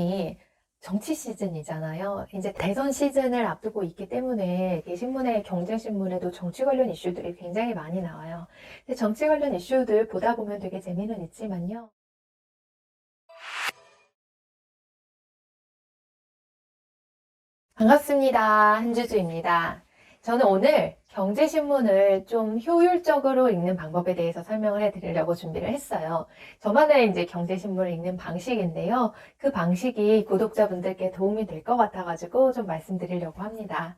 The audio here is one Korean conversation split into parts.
지금이 정치 시즌이잖아요. 이제 대선 시즌을 앞두고 있기 때문에 이 신문에 경제신문에도 정치 관련 이슈들이 굉장히 많이 나와요. 근데 정치 관련 이슈들 보다 보면 되게 재미는 있지만요. 반갑습니다. 한주주입니다. 저는 오늘 경제신문을 좀 효율적으로 읽는 방법에 대해서 설명을 해드리려고 준비를 했어요. 저만의 이제 경제신문을 읽는 방식인데요. 그 방식이 구독자분들께 도움이 될 것 같아가지고 좀 말씀드리려고 합니다.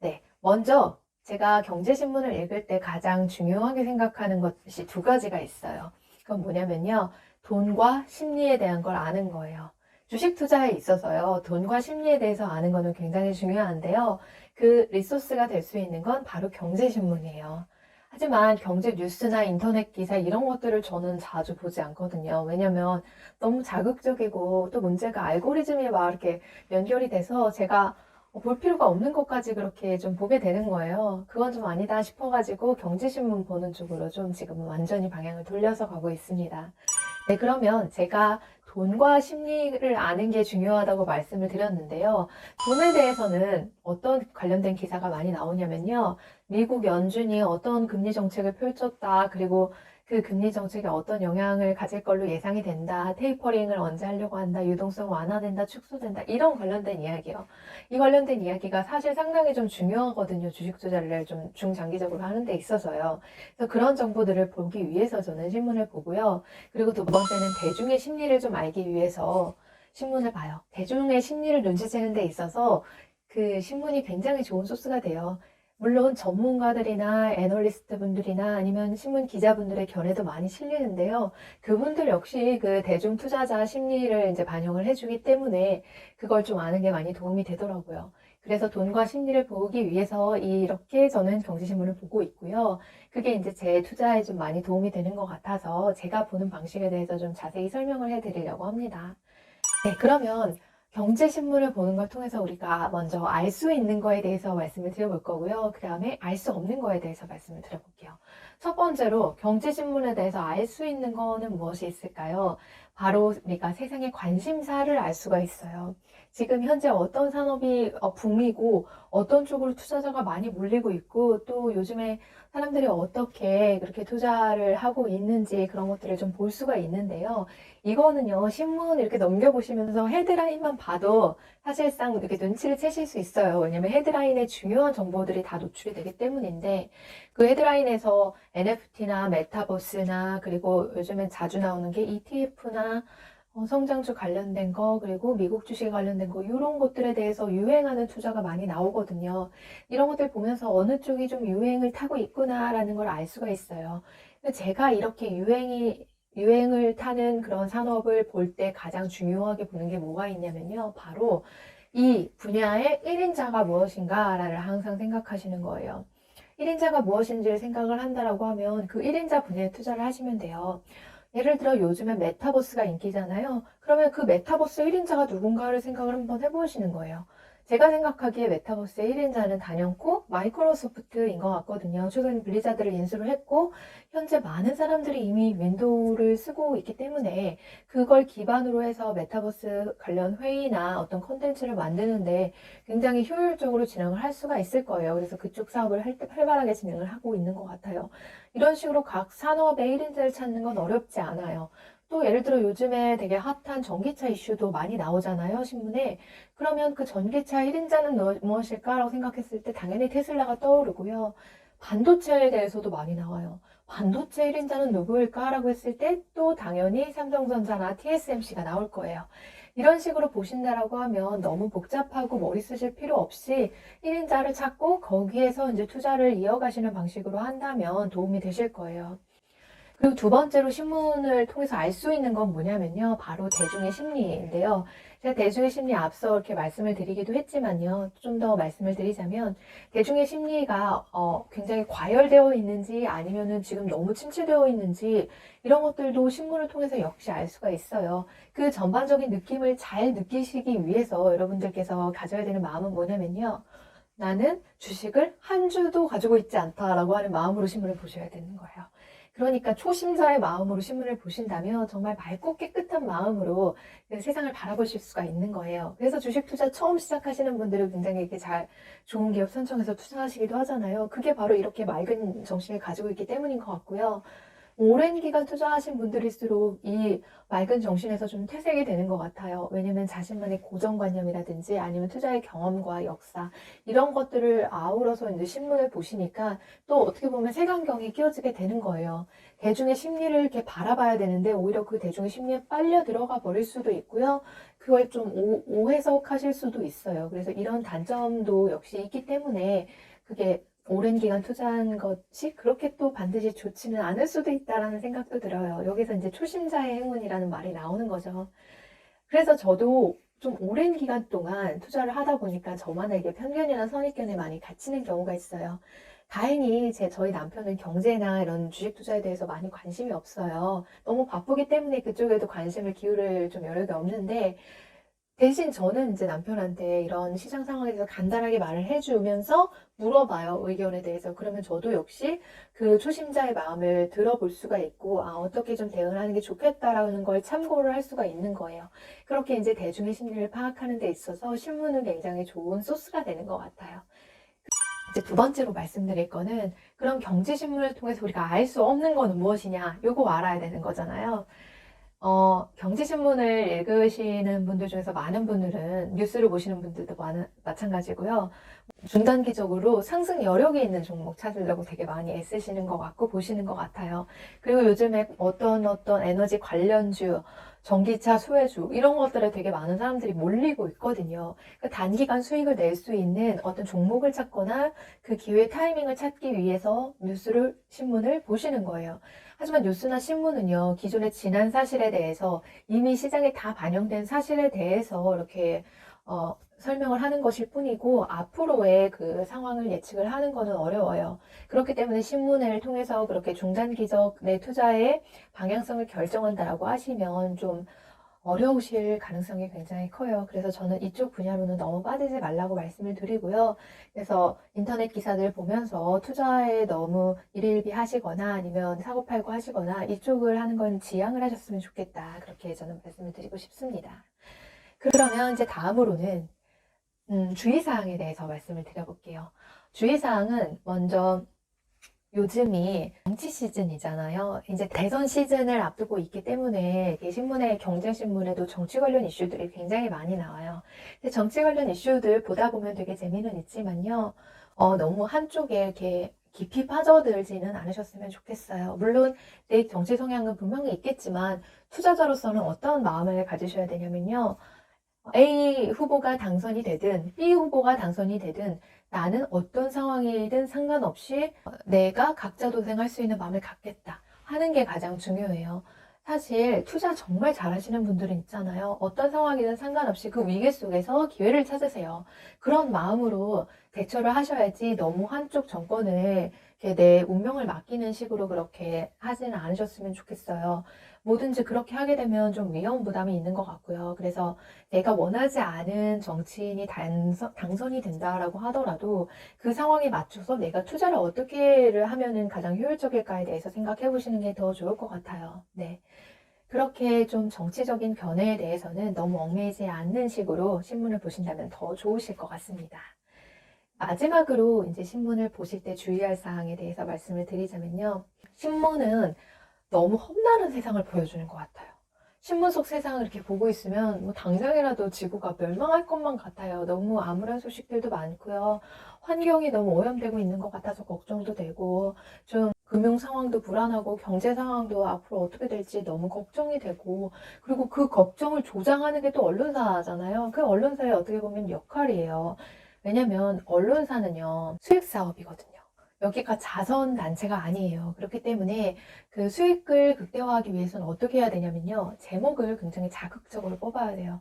네. 먼저 제가 경제신문을 읽을 때 가장 중요하게 생각하는 것이 두 가지가 있어요. 그건 뭐냐면요. 돈과 심리에 대한 걸 아는 거예요. 주식 투자에 있어서요, 돈과 심리에 대해서 아는 거는 굉장히 중요한데요. 그 리소스가 될 수 있는 건 바로 경제신문이에요. 하지만 경제 뉴스나 인터넷 기사 이런 것들을 저는 자주 보지 않거든요. 왜냐면 너무 자극적이고 또 문제가 알고리즘이 막 이렇게 연결이 돼서 제가 볼 필요가 없는 것까지 그렇게 좀 보게 되는 거예요. 그건 좀 아니다 싶어가지고 경제신문 보는 쪽으로 좀 지금은 완전히 방향을 돌려서 가고 있습니다. 네, 그러면 제가 돈과 심리를 아는 게 중요하다고 말씀을 드렸는데요. 돈에 대해서는 어떤 관련된 기사가 많이 나오냐면요. 미국 연준이 어떤 금리 정책을 펼쳤다. 그리고 그 금리 정책에 어떤 영향을 가질 걸로 예상이 된다. 테이퍼링을 언제 하려고 한다. 유동성 완화된다. 축소된다. 이런 관련된 이야기요. 이 관련된 이야기가 사실 상당히 좀 중요하거든요. 주식 투자를 좀 중장기적으로 하는 데 있어서요. 그래서 그런 정보들을 보기 위해서 저는 신문을 보고요. 그리고 두 번째는 대중의 심리를 좀 알기 위해서 신문을 봐요. 대중의 심리를 눈치채는 데 있어서 그 신문이 굉장히 좋은 소스가 돼요. 물론 전문가들이나 애널리스트 분들이나 아니면 신문 기자분들의 견해도 많이 실리는데요. 그분들 역시 그 대중 투자자 심리를 이제 반영을 해주기 때문에 그걸 좀 아는 게 많이 도움이 되더라고요. 그래서 돈과 심리를 보기 위해서 이렇게 저는 경제신문을 보고 있고요. 그게 이제 제 투자에 좀 많이 도움이 되는 것 같아서 제가 보는 방식에 대해서 좀 자세히 설명을 해드리려고 합니다. 네, 그러면 경제신문을 보는 걸 통해서 우리가 먼저 알 수 있는 거에 대해서 말씀을 드려볼 거고요. 그 다음에 알 수 없는 거에 대해서 말씀을 드려볼게요. 첫 번째로 경제신문에 대해서 알 수 있는 거는 무엇이 있을까요? 바로 우리가 세상의 관심사를 알 수가 있어요. 지금 현재 어떤 산업이 어, 붐이고 어떤 쪽으로 투자자가 많이 몰리고 있고 또 요즘에 사람들이 어떻게 그렇게 투자를 하고 있는지 그런 것들을 좀 볼 수가 있는데요. 이거는요, 신문 이렇게 넘겨보시면서 헤드라인만 봐도 사실상 이렇게 눈치를 채실 수 있어요. 왜냐면 헤드라인에 중요한 정보들이 다 노출이 되기 때문인데 그 헤드라인에서 NFT나 메타버스나 그리고 요즘엔 자주 나오는 게 ETF나 어, 성장주 관련된 거, 그리고 미국 주식 관련된 거, 이런 것들에 대해서 유행하는 투자가 많이 나오거든요. 이런 것들 보면서 어느 쪽이 좀 유행을 타고 있구나라는 걸 알 수가 있어요. 제가 이렇게 유행이, 유행을 타는 그런 산업을 볼 때 가장 중요하게 보는 게 뭐가 있냐면요. 바로 이 분야의 1인자가 무엇인가를 항상 생각하시는 거예요. 1인자가 무엇인지를 생각을 한다라고 하면 그 1인자 분야에 투자를 하시면 돼요. 예를 들어 요즘에 메타버스가 인기잖아요. 그러면 그 메타버스 1인자가 누군가를 생각을 한번 해보시는 거예요. 제가 생각하기에 메타버스의 1인자는 단연코 마이크로소프트인 것 같거든요. 최근 블리자드를 인수를 했고 현재 많은 사람들이 이미 윈도우를 쓰고 있기 때문에 그걸 기반으로 해서 메타버스 관련 회의나 어떤 컨텐츠를 만드는데 굉장히 효율적으로 진행을 할 수가 있을 거예요. 그래서 그쪽 사업을 활발하게 진행을 하고 있는 것 같아요. 이런 식으로 각 산업의 1인자를 찾는 건 어렵지 않아요. 또 예를 들어 요즘에 되게 핫한 전기차 이슈도 많이 나오잖아요, 신문에. 그러면 그 전기차 1인자는 무엇일까라고 생각했을 때 당연히 테슬라가 떠오르고요. 반도체에 대해서도 많이 나와요. 반도체 1인자는 누구일까라고 했을 때 또 당연히 삼성전자나 TSMC가 나올 거예요. 이런 식으로 보신다라고 하면 너무 복잡하고 머리 쓰실 필요 없이 1인자를 찾고 거기에서 이제 투자를 이어가시는 방식으로 한다면 도움이 되실 거예요. 그리고 두 번째로 신문을 통해서 알 수 있는 건 뭐냐면요. 바로 대중의 심리인데요. 제가 대중의 심리 앞서 이렇게 말씀을 드리기도 했지만요. 좀 더 말씀을 드리자면 대중의 심리가 어, 굉장히 과열되어 있는지 아니면은 지금 너무 침체되어 있는지 이런 것들도 신문을 통해서 역시 알 수가 있어요. 그 전반적인 느낌을 잘 느끼시기 위해서 여러분들께서 가져야 되는 마음은 뭐냐면요. 나는 주식을 한 주도 가지고 있지 않다라고 하는 마음으로 신문을 보셔야 되는 거예요. 그러니까 초심자의 마음으로 신문을 보신다면 정말 맑고 깨끗한 마음으로 그 세상을 바라보실 수가 있는 거예요. 그래서 주식 투자 처음 시작하시는 분들은 굉장히 이렇게 잘 좋은 기업 선정해서 투자하시기도 하잖아요. 그게 바로 이렇게 맑은 정신을 가지고 있기 때문인 것 같고요. 오랜 기간 투자하신 분들일수록 이 맑은 정신에서 좀 퇴색이 되는 것 같아요. 왜냐면 자신만의 고정관념이라든지 아니면 투자의 경험과 역사 이런 것들을 아우러서 이제 신문을 보시니까 또 어떻게 보면 색안경이 끼어지게 되는 거예요. 대중의 심리를 이렇게 바라봐야 되는데 오히려 그 대중의 심리에 빨려 들어가 버릴 수도 있고요. 그걸 좀 오, 오해석하실 수도 있어요. 그래서 이런 단점도 역시 있기 때문에 그게 오랜 기간 투자한 것이 그렇게 또 반드시 좋지는 않을 수도 있다라는 생각도 들어요. 여기서 이제 초심자의 행운이라는 말이 나오는 거죠. 그래서 저도 좀 오랜 기간 동안 투자를 하다 보니까 저만에게 편견이나 선입견에 많이 갇히는 경우가 있어요. 다행히 제 저희 남편은 경제나 이런 주식 투자에 대해서 많이 관심이 없어요. 너무 바쁘기 때문에 그쪽에도 관심을 기울일 좀 여력이 없는데 대신 저는 이제 남편한테 이런 시장 상황에 대해서 간단하게 말을 해주면서 물어봐요, 의견에 대해서. 그러면 저도 역시 그 초심자의 마음을 들어볼 수가 있고, 아, 어떻게 좀 대응을 하는 게 좋겠다라는 걸 참고를 할 수가 있는 거예요. 그렇게 이제 대중의 심리를 파악하는 데 있어서 신문은 굉장히 좋은 소스가 되는 것 같아요. 이제 두 번째로 말씀드릴 거는 그럼 경제신문을 통해서 우리가 알 수 없는 거는 무엇이냐? 요거 알아야 되는 거잖아요. 어, 경제신문을 읽으시는 분들 중에서 많은 분들은 뉴스를 보시는 분들도 많은, 마찬가지고요. 중단기적으로 상승 여력이 있는 종목 찾으려고 되게 많이 애쓰시는 것 같고 보시는 것 같아요. 그리고 요즘에 어떤 어떤 에너지 관련주, 전기차, 소외주 이런 것들에 되게 많은 사람들이 몰리고 있거든요. 그러니까 단기간 수익을 낼 수 있는 어떤 종목을 찾거나 그 기회 타이밍을 찾기 위해서 뉴스를 신문을 보시는 거예요. 하지만 뉴스나 신문은요, 기존의 지난 사실에 대해서 이미 시장에 다 반영된 사실에 대해서 이렇게 어, 설명을 하는 것일 뿐이고 앞으로의 그 상황을 예측을 하는 것은 어려워요. 그렇기 때문에 신문을 통해서 그렇게 중단기적 내 투자의 방향성을 결정한다라고 하시면 좀 어려우실 가능성이 굉장히 커요. 그래서 저는 이쪽 분야로는 너무 빠지지 말라고 말씀을 드리고요. 그래서 인터넷 기사들 보면서 투자에 너무 일일비 하시거나 아니면 사고팔고 하시거나 이쪽을 하는 건 지양을 하셨으면 좋겠다. 그렇게 저는 말씀을 드리고 싶습니다. 그러면 이제 다음으로는 음, 주의사항에 대해서 말씀을 드려볼게요. 주의사항은 먼저 요즘이 정치 시즌이잖아요. 이제 대선 시즌을 앞두고 있기 때문에 이 신문에 경제신문에도 정치 관련 이슈들이 굉장히 많이 나와요. 정치 관련 이슈들 보다 보면 되게 재미는 있지만요. 어, 너무 한쪽에 이렇게 깊이 빠져들지는 않으셨으면 좋겠어요. 물론 내 정치 성향은 분명히 있겠지만 투자자로서는 어떤 마음을 가지셔야 되냐면요. A 후보가 당선이 되든 B 후보가 당선이 되든 나는 어떤 상황이든 상관없이 내가 각자 도생할 수 있는 마음을 갖겠다 하는 게 가장 중요해요. 사실 투자 정말 잘하시는 분들은 있잖아요. 어떤 상황이든 상관없이 그 위기 속에서 기회를 찾으세요. 그런 마음으로 대처를 하셔야지 너무 한쪽 정권을 내 운명을 맡기는 식으로 그렇게 하지는 않으셨으면 좋겠어요. 뭐든지 그렇게 하게 되면 좀 위험 부담이 있는 것 같고요. 그래서 내가 원하지 않은 정치인이 당선, 당선이 된다라고 하더라도 그 상황에 맞춰서 내가 투자를 어떻게를 하면은 가장 효율적일까에 대해서 생각해 보시는 게 더 좋을 것 같아요. 네. 그렇게 좀 정치적인 변화에 대해서는 너무 얽매이지 않는 식으로 신문을 보신다면 더 좋으실 것 같습니다. 마지막으로 이제 신문을 보실 때 주의할 사항에 대해서 말씀을 드리자면요. 신문은 너무 험난한 세상을 보여주는 것 같아요. 신문 속 세상을 이렇게 보고 있으면 뭐 당장이라도 지구가 멸망할 것만 같아요. 너무 암울한 소식들도 많고요. 환경이 너무 오염되고 있는 것 같아서 걱정도 되고 좀 금융 상황도 불안하고 경제 상황도 앞으로 어떻게 될지 너무 걱정이 되고 그리고 그 걱정을 조장하는 게 또 언론사잖아요. 그 언론사의 어떻게 보면 역할이에요. 왜냐면 언론사는요 수익 사업이거든요. 여기가 자선 단체가 아니에요. 그렇기 때문에 그 수익을 극대화하기 위해서는 어떻게 해야 되냐면요. 제목을 굉장히 자극적으로 뽑아야 돼요.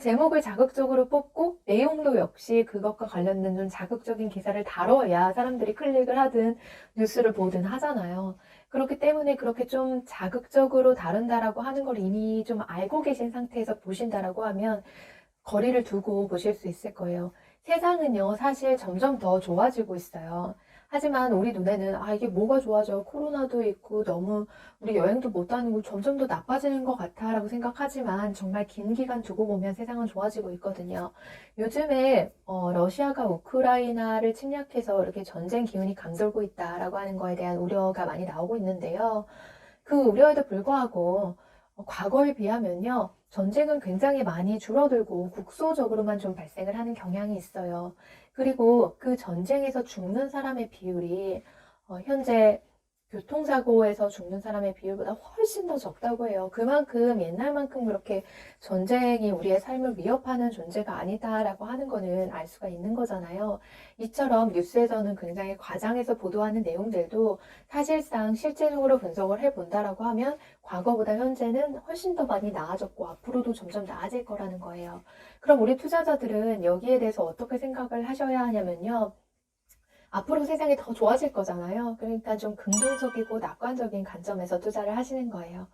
제목을 자극적으로 뽑고 내용도 역시 그것과 관련된 좀 자극적인 기사를 다뤄야 사람들이 클릭을 하든 뉴스를 보든 하잖아요. 그렇기 때문에 그렇게 좀 자극적으로 다룬다라고 하는 걸 이미 좀 알고 계신 상태에서 보신다라고 하면 거리를 두고 보실 수 있을 거예요. 세상은요, 사실 점점 더 좋아지고 있어요. 하지만 우리 눈에는 아 이게 뭐가 좋아져 코로나도 있고 너무 우리 여행도 못 다니고 점점 더 나빠지는 것 같아 라고 생각하지만 정말 긴 기간 두고 보면 세상은 좋아지고 있거든요. 요즘에 어, 러시아가 우크라이나를 침략해서 이렇게 전쟁 기운이 감돌고 있다라고 하는 거에 대한 우려가 많이 나오고 있는데요. 그 우려에도 불구하고 어, 과거에 비하면요. 전쟁은 굉장히 많이 줄어들고 국소적으로만 좀 발생을 하는 경향이 있어요. 그리고 그 전쟁에서 죽는 사람의 비율이 어, 현재 교통사고에서 죽는 사람의 비율보다 훨씬 더 적다고 해요. 그만큼 옛날만큼 그렇게 전쟁이 우리의 삶을 위협하는 존재가 아니다라고 하는 거는 알 수가 있는 거잖아요. 이처럼 뉴스에서는 굉장히 과장해서 보도하는 내용들도 사실상 실제적으로 분석을 해본다라고 하면 과거보다 현재는 훨씬 더 많이 나아졌고 앞으로도 점점 나아질 거라는 거예요. 그럼 우리 투자자들은 여기에 대해서 어떻게 생각을 하셔야 하냐면요. 앞으로 세상이 더 좋아질 거잖아요. 그러니까 좀 긍정적이고 낙관적인 관점에서 투자를 하시는 거예요.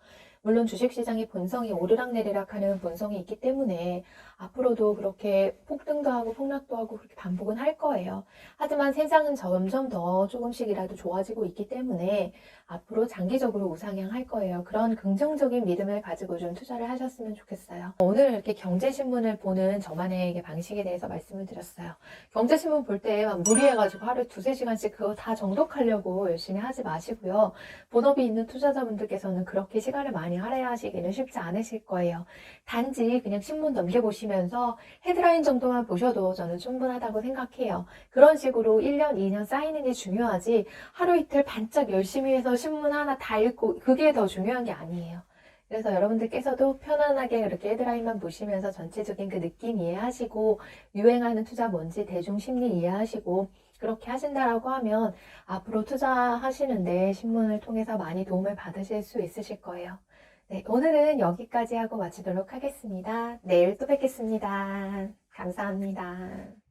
물론 주식시장의 본성이 오르락내리락 하는 본성이 있기 때문에 앞으로도 그렇게 폭등도 하고 폭락도 하고 그렇게 반복은 할 거예요. 하지만 세상은 점점 더 조금씩이라도 좋아지고 있기 때문에 앞으로 장기적으로 우상향할 거예요. 그런 긍정적인 믿음을 가지고 좀 투자를 하셨으면 좋겠어요. 오늘 이렇게 경제신문을 보는 저만의 방식에 대해서 말씀을 드렸어요. 경제신문 볼때막 무리해가지고 하루에 두세 시간씩 그거 다 정독하려고 열심히 하지 마시고요. 본업이 있는 투자자분들께서는 그렇게 시간을 많이 할애야 하시기는 쉽지 않으실 거예요. 단지 그냥 신문 넘겨보시면서 헤드라인 정도만 보셔도 저는 충분하다고 생각해요. 그런 식으로 1년, 2년 쌓이는 게 중요하지 하루 이틀 반짝 열심히 해서 신문 하나 다 읽고 그게 더 중요한 게 아니에요. 그래서 여러분들께서도 편안하게 그렇게 헤드라인만 보시면서 전체적인 그 느낌 이해하시고 유행하는 투자 뭔지 대중 심리 이해하시고 그렇게 하신다라고 하면 앞으로 투자하시는데 신문을 통해서 많이 도움을 받으실 수 있으실 거예요. 네, 오늘은 여기까지 하고 마치도록 하겠습니다. 내일 또 뵙겠습니다. 감사합니다.